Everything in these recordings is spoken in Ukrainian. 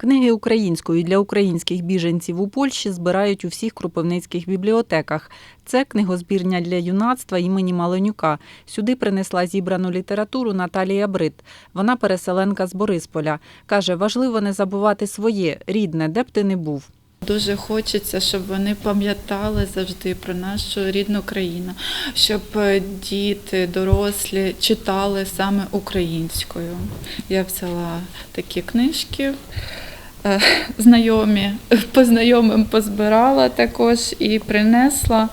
Книги українською для українських біженців у Польщі збирають у всіх кропивницьких бібліотеках. Це книгозбірня для юнацтва імені Маленюка. Сюди принесла зібрану літературу Наталія Брит. Вона переселенка з Борисполя. Каже, важливо не забувати своє, рідне, де б ти не був. Дуже хочеться, щоб вони пам'ятали завжди про нашу рідну країну, щоб е, діти, дорослі читали саме українською. Я взяла такі книжки. Е, Знайомі по знайомим позбирала також і принесла.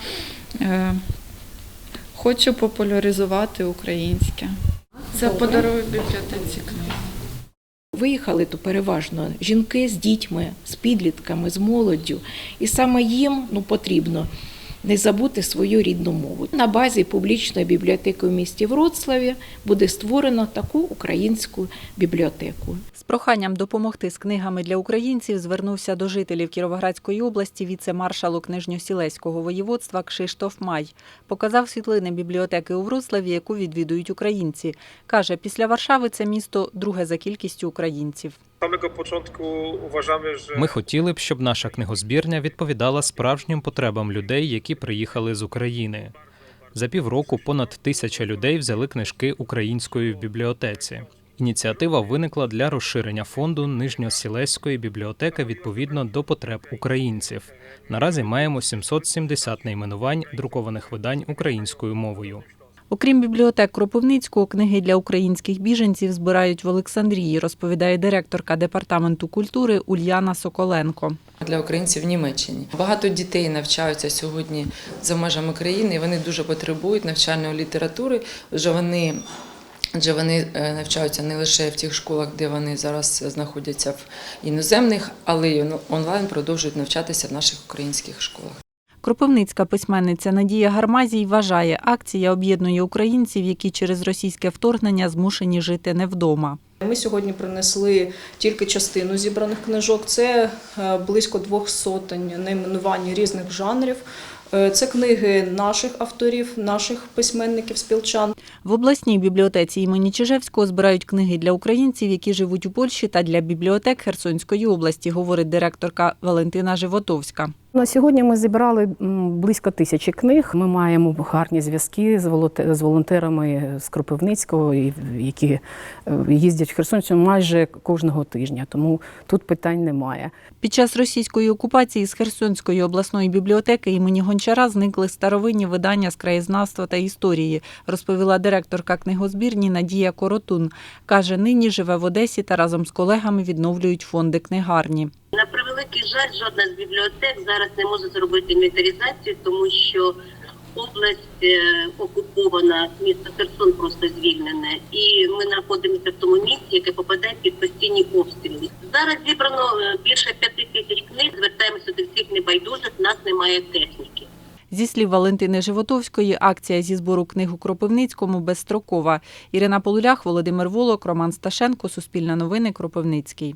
Е, Хочу популяризувати українське. Це подарую бібліотеці книги. Виїхали то переважно жінки з дітьми, з підлітками, з молоддю. І саме їм ну, потрібно не забути свою рідну мову. На базі публічної бібліотеки в місті Вроцлаві буде створено таку українську бібліотеку. З проханням допомогти з книгами для українців звернувся до жителів Кіровоградської області віце-маршалок Нижньосілеського воєводства Кшиштоф Май. Показав світлини бібліотеки у Вроцлаві, яку відвідують українці. Каже, після Варшави це місто друге за кількістю українців. Самого початку вважamy, що Ми хотіли б, щоб наша книгозбірня відповідала справжнім потребам людей, які приїхали з України. За півроку понад тисяча людей взяли книжки української в бібліотеці. Ініціатива виникла для розширення фонду Нижньосілеської бібліотеки відповідно до потреб українців. Наразі маємо 770 найменувань друкованих видань українською мовою. Окрім бібліотек Кропивницького, книги для українських біженців збирають в Олександрії, розповідає директорка департаменту культури Ульяна Соколенко. для українців в Німеччині. Багато дітей навчаються сьогодні за межами країни. Вони дуже потребують навчальної літератури. Вже вони. Адже вони е, навчаються не лише в тих школах, де вони зараз знаходяться в іноземних, але й онлайн продовжують навчатися в наших українських школах. Кропивницька письменниця Надія Гармазій вважає, акція об'єднує українців, які через російське вторгнення змушені жити не вдома. Ми сьогодні принесли тільки частину зібраних книжок. Це е, близько двох сотень найменувань різних жанрів. Е, Це книги наших авторів, наших письменників, спілчан. В обласній бібліотеці імені Чижевського збирають книги для українців, які живуть у Польщі, та для бібліотек Херсонської області, говорить директорка Валентина Животовська. На сьогодні ми зібрали близько тисячі книг. Ми маємо гарні зв'язки з волонте- волонтерами з Кропивницького, які е, їздять в Херсонщину майже кожного тижня. Тому тут питань немає. Під час російської окупації з Херсонської обласної бібліотеки імені Гончара зникли старовинні видання з краєзнавства та історії, розповіла директорка книгозбірні Надія Коротун. Каже, нині живе в Одесі та разом з колегами відновлюють фонди книгарні. Превеликий жаль, жодна з бібліотек зараз не може зробити інвентаризацію, тому що область е, окупована, місто Херсон просто звільнене, і ми знаходимося в тому місці, яке попадає під постійні обстріли. Зараз зібрано е, більше п'яти тисяч книг. Звертаємося до всіх небайдужих. Нас немає техніки. Зі слів Валентини Животовської, акція зі збору книг у Кропивницькому безстрокова. Ірина Полулях, Володимир Волок, Роман Сташенко, Суспільне новини, Кропивницький.